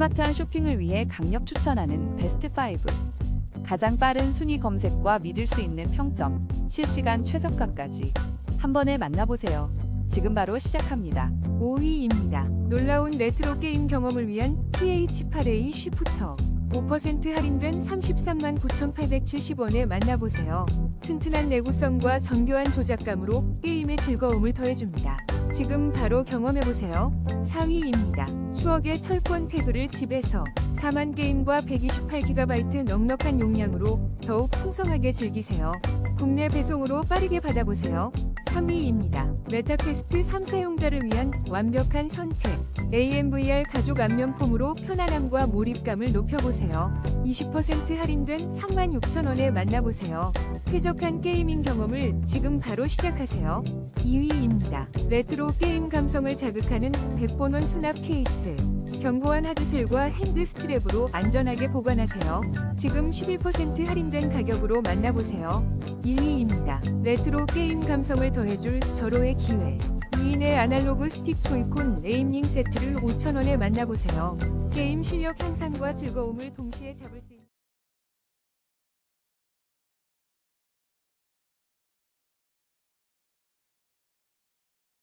스마트한 쇼핑을 위해 강력 추천하는 베스트 5. 가장 빠른 순위 검색과 믿을 수 있는 평점, 실시간 최저가까지 한 번에 만나보세요. 지금 바로 시작합니다. 5위입니다. 놀라운 레트로 게임 경험을 위한 TH8A 쉬프터. 5% 할인된 33만 9,870원에 만나보세요. 튼튼한 내구성과 정교한 조작감으로 게임의 즐거움을 더해줍니다. 지금 바로 경험해보세요. 4위입니다. 추억의 철권 태그를 집에서 4만 게임과 128GB 넉넉한 용량으로 더욱 풍성하게 즐기세요. 국내 배송으로 빠르게 받아보세요. 3위입니다. 메타퀘스트 3 사용자를 위한 완벽한 선택. AMVR 가족 안면폼으로 편안함과 몰입감을 높여보세요. 20% 할인된 36,000원에 만나보세요. 쾌적한 게이밍 경험을 지금 바로 시작하세요. 2위입니다. 레트로 게임 감성을 자극하는 100번원 수납 케이스. 견고한 하드셀과 핸드 스트랩으로 안전하게 보관하세요. 지금 11% 할인된 가격으로 만나보세요. 1위입니다. 레트로 게임 감성을 더해줄 절호의 기회. 2인의 아날로그 스틱 조이콘 에임링 세트를 5,000원에 만나보세요. 게임 실력 향상과 즐거움을 동시에 잡을 수 있는